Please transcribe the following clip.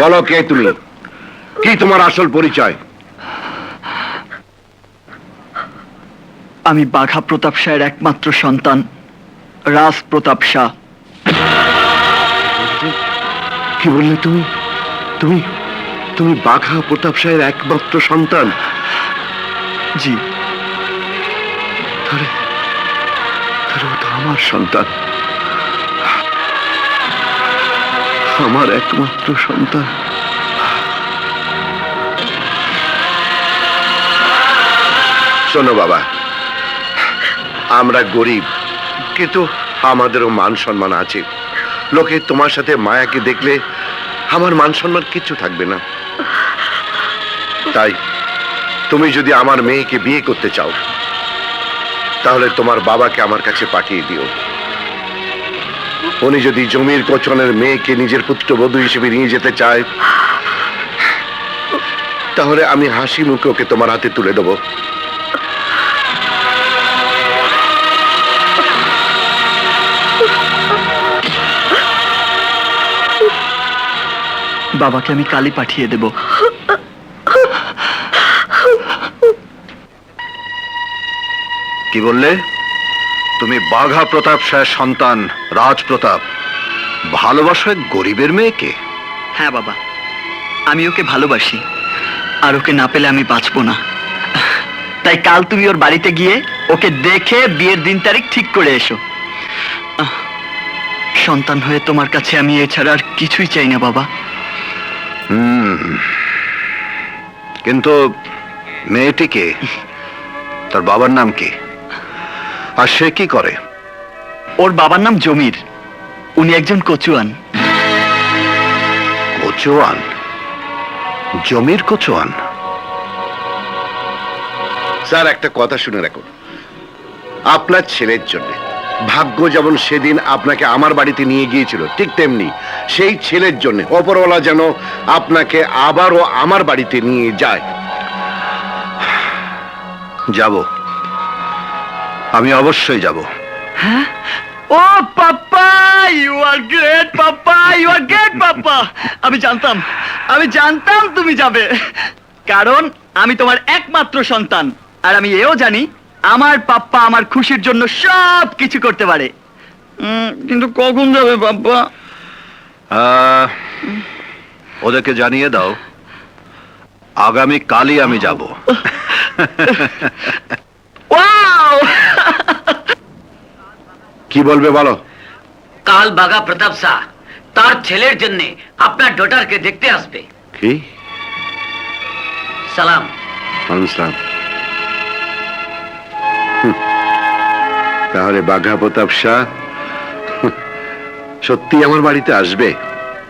বলো কে তুমি? কি তোমার আসল পরিচয়? আমি বাঘা প্রতাপ শাহের একমাত্র সন্তান রাজ প্রতাপ শাহ। কি বললে তুমি? তুমি তুমি বাঘা প্রতাপ শাহের একমাত্র সন্তান? জি। তাহলে তো আমার সন্তান। আমার একমাত্র সন্তান। শোনো বাবা, আমরা গরিব, কিন্তু আমাদেরও মান সম্মান আছে। লোকে তোমার সাথে মায়াকে দেখলে আমার মান সম্মান কিচ্ছু থাকবে না। তাই তুমি যদি আমার মেয়েকে বিয়ে করতে চাও তাহলে তোমার বাবাকে আমার কাছে পাঠিয়ে দিও। উনি যদি জমির কোচনের মেয়েকে নিজের পুত্রবধূ হিসেবে নিয়ে যেতে চায়, তাহলে আমি হাসি মুখে ওকে তোমার হাতে তুলে দেবো। বাবাকে আমি কালই পাঠিয়ে দেব। কি বললে? তুমি বাঘা প্রতাপ শাহের সন্তান রাজ প্রতাপ। গরিবের মেয়েকে? হ্যাঁ বাবা আমি ওকে ভালোবাসি আর ওকে না পেলে আমি বাঁচবো না। তাই কাল তুমি ওর বাড়িতে গিয়ে ওকে দেখে বিয়ের দিন তারিখ ঠিক করে এসো। সন্তান হয়ে তোমার কাছে আমি এছাড়া আর কিছুই চাই না বাবা। কিন্তু মেয়েটিকে তার বাবার নাম কি? আর সে কি করে? ওর বাবার নাম জমির। উনি একজন কচুয়ান। কচুয়ান? জমির কচুয়ান? স্যার একটা কথা শুনে রাখুন। আপনার ছেলের জন্য। ভাগ্য যেমন সেদিন আপনাকে আমার বাড়িতে নিয়ে গিয়েছিল ঠিক তেমনি সেই ছেলের জন্য অপরওয়ালা যেন আপনাকে আবারও আমার বাড়িতে নিয়ে যায়। যাব। আমি অবশ্যই যাব। ও পাপ্পা ইউ আর গ্রেট পাপ্পা ইউ আর গ্রেট পাপ্পা। আমি জানতাম আমি জানতাম তুমি যাবে। কারণ আমি তোমার একমাত্র সন্তান। আর আমি এও জানি আমার পাপ্পা আমার খুশির জন্য সব কিছু করতে পারে। কিন্তু কখন যাবে পাপ্পা? ওদেরকে জানিয়ে দাও আগামী কালই আমি যাব। কি বলবে বলো? কাল বাগা প্রতাপ শাহ তার ছেলের জন্য আপনার ডটারকে দেখতে আসবে। কি? সালাম। সালাম। তাহলে বাঘা প্রতাপ শাহ সত্যি আমার বাড়িতে আসবে?